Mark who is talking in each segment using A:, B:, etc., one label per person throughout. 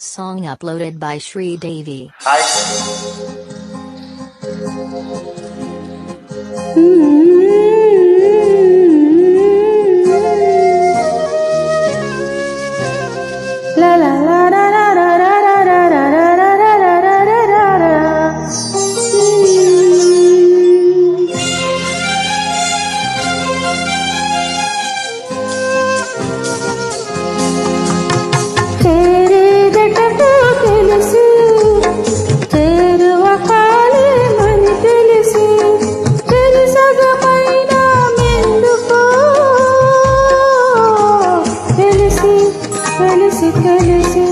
A: Song uploaded by Shri Devi.
B: la la la la la
C: కలుసు కలుసు.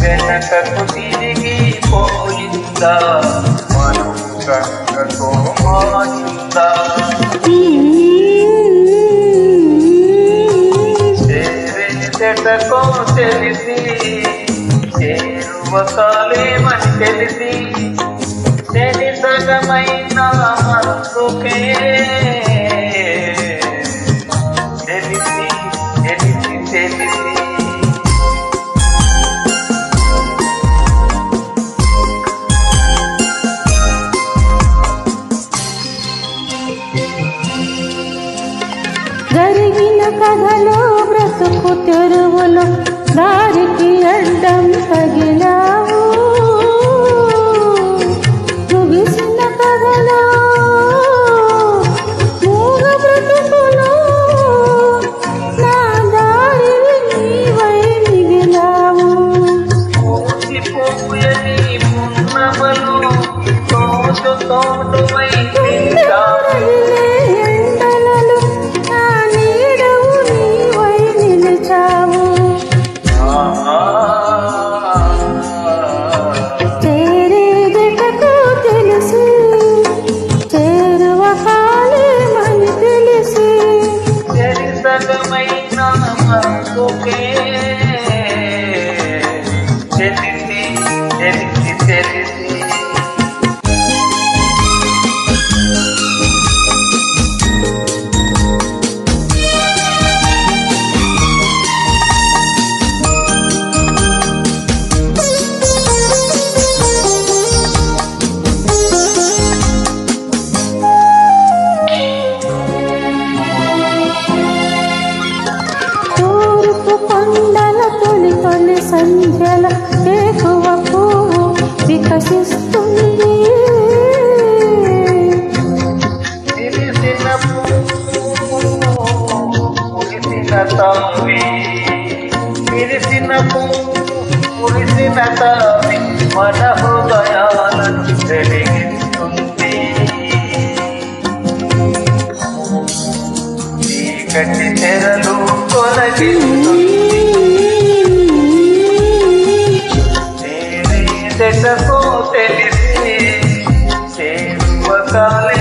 C: వెనకకు తిరిగి పోయిందా? మనం కక్కతో మారిందా చేతకో తెలిసి చేరువ కాలేమని తెలిసి చెడి సగమైన మనసుకే. తెలిసి తెలిసి తెలిసి.
B: జరిగిన కథలో బ్రతుకు తెరువులు దారికి అడ్డం తగిలావు. people. సంజల వేకువ పువ్వు వికసిస్తుంది.
C: తమ్మి విరిసిన పువ్వు మురిసిన తమ్మి మన హృదయాలను వెలిగిస్తుంది. చీకటి తెరలు తొలగింది sale.